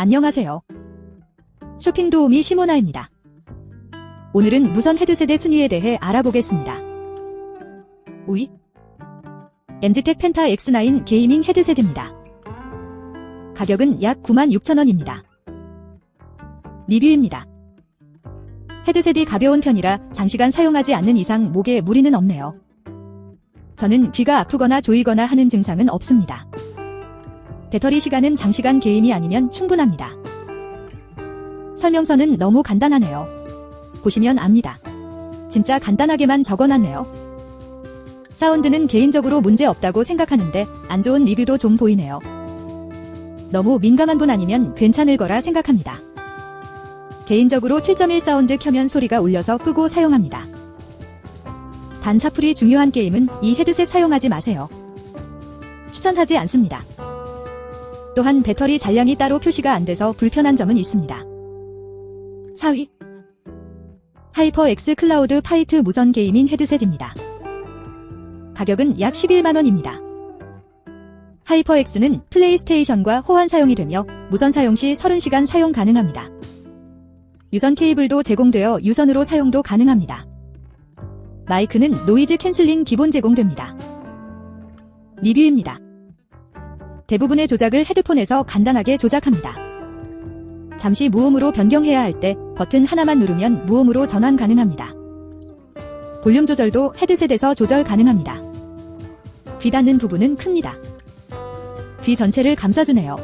안녕하세요. 쇼핑 도우미 시모나입니다. 오늘은 무선 헤드셋의 순위에 대해 알아보겠습니다. 5위 MG텍 펜타 X9 게이밍 헤드셋입니다. 가격은 약 96,000원입니다. 리뷰입니다. 헤드셋이 가벼운 편이라 장시간 사용하지 않는 이상 목에 무리는 없네요. 저는 귀가 아프거나 조이거나 하는 증상은 없습니다. 배터리 시간은 장시간 게임이 아니면 충분합니다. 설명서는 너무 간단하네요. 보시면 압니다. 진짜 간단하게만 적어놨네요. 사운드는 개인적으로 문제 없다고 생각하는데 안 좋은 리뷰도 좀 보이네요. 너무 민감한 분 아니면 괜찮을 거라 생각합니다. 개인적으로 7.1 사운드 켜면 소리가 울려서 끄고 사용합니다. 단사풀이 중요한 게임은 이 헤드셋 사용하지 마세요. 추천하지 않습니다. 또한 배터리 잔량이 따로 표시가 안 돼서 불편한 점은 있습니다. 4위 하이퍼 X 클라우드 파이트 무선 게이밍 헤드셋입니다. 가격은 약 11만원입니다. 하이퍼 X는 플레이스테이션과 호환 사용이 되며 무선 사용 시 30시간 사용 가능합니다. 유선 케이블도 제공되어 유선으로 사용도 가능합니다. 마이크는 노이즈 캔슬링 기본 제공됩니다. 리뷰입니다. 대부분의 조작을 헤드폰에서 간단하게 조작합니다. 잠시 무음으로 변경해야 할 때 버튼 하나만 누르면 무음으로 전환 가능합니다. 볼륨 조절도 헤드셋에서 조절 가능합니다. 귀 닿는 부분은 큽니다. 귀 전체를 감싸주네요.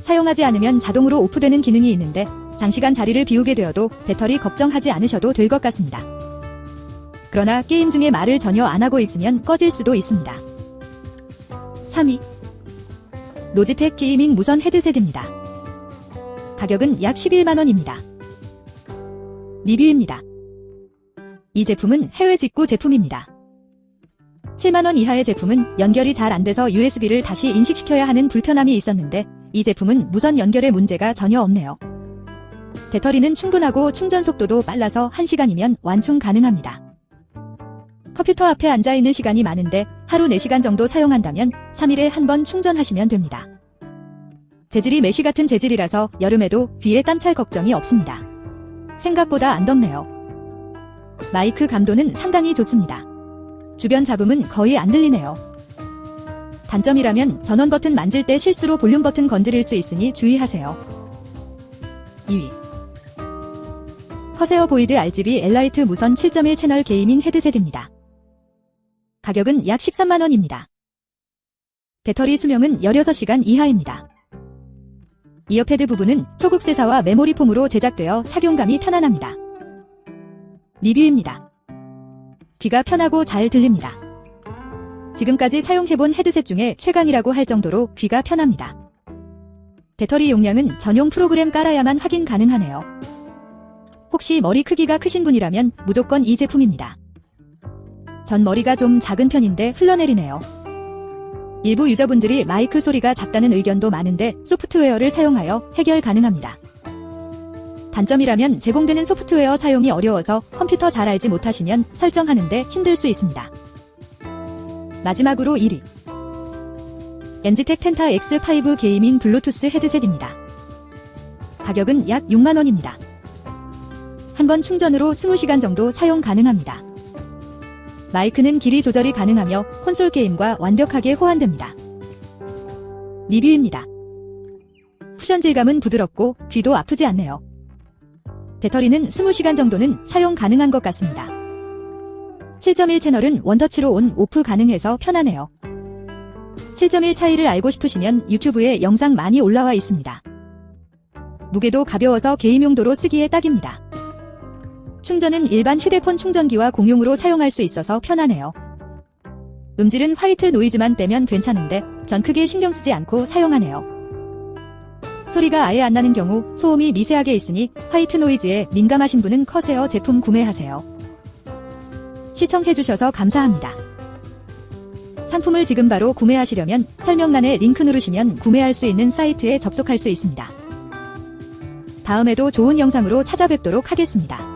사용하지 않으면 자동으로 오프되는 기능이 있는데 장시간 자리를 비우게 되어도 배터리 걱정하지 않으셔도 될 것 같습니다. 그러나 게임 중에 말을 전혀 안 하고 있으면 꺼질 수도 있습니다. 3위 로지텍 게이밍 무선 헤드셋입니다. 가격은 약 11만원입니다. 리뷰입니다. 이 제품은 해외 직구 제품입니다. 7만원 이하의 제품은 연결이 잘 안 돼서 USB를 다시 인식시켜야 하는 불편함이 있었는데 이 제품은 무선 연결의 문제가 전혀 없네요. 배터리는 충분하고 충전 속도도 빨라서 1시간이면 완충 가능합니다. 컴퓨터 앞에 앉아있는 시간이 많은데 하루 4시간 정도 사용한다면 3일에 한 번 충전하시면 됩니다. 재질이 메쉬 같은 재질이라서 여름에도 귀에 땀 찰 걱정이 없습니다. 생각보다 안 덥네요. 마이크 감도는 상당히 좋습니다. 주변 잡음은 거의 안 들리네요. 단점이라면 전원 버튼 만질 때 실수로 볼륨 버튼 건드릴 수 있으니 주의하세요. 2위 커세어 보이드 RGB 엘라이트 무선 7.1 채널 게이밍 헤드셋입니다. 가격은 약 13만원입니다. 배터리 수명은 16시간 이하입니다. 이어패드 부분은 초극세사와 메모리 폼으로 제작되어 착용감이 편안합니다. 리뷰입니다. 귀가 편하고 잘 들립니다. 지금까지 사용해본 헤드셋 중에 최강이라고 할 정도로 귀가 편합니다. 배터리 용량은 전용 프로그램 깔아야만 확인 가능하네요. 혹시 머리 크기가 크신 분이라면 무조건 이 제품입니다. 전 머리가 좀 작은 편인데 흘러내리네요. 일부 유저분들이 마이크 소리가 작다는 의견도 많은데 소프트웨어를 사용하여 해결 가능합니다. 단점이라면 제공되는 소프트웨어 사용이 어려워서 컴퓨터 잘 알지 못하시면 설정하는데 힘들 수 있습니다. 마지막으로 1위. 엔지텍 펜타 X5 게이밍 블루투스 헤드셋입니다. 가격은 약 6만원입니다. 한 번 충전으로 20시간 정도 사용 가능합니다. 마이크는 길이 조절이 가능하며 콘솔 게임과 완벽하게 호환됩니다. 리뷰입니다. 쿠션 질감은 부드럽고 귀도 아프지 않네요. 배터리는 20시간 정도는 사용 가능한 것 같습니다. 7.1 채널은 원터치로 온 오프 가능해서 편하네요. 7.1 차이를 알고 싶으시면 유튜브에 영상 많이 올라와 있습니다. 무게도 가벼워서 게임 용도로 쓰기에 딱입니다. 충전은 일반 휴대폰 충전기와 공용으로 사용할 수 있어서 편하네요. 음질은 화이트 노이즈만 빼면 괜찮은데 전 크게 신경 쓰지 않고 사용하네요. 소리가 아예 안 나는 경우 소음이 미세하게 있으니 화이트 노이즈에 민감하신 분은 커세어 제품 구매하세요. 시청해주셔서 감사합니다. 상품을 지금 바로 구매하시려면 설명란에 링크 누르시면 구매할 수 있는 사이트에 접속할 수 있습니다. 다음에도 좋은 영상으로 찾아뵙도록 하겠습니다.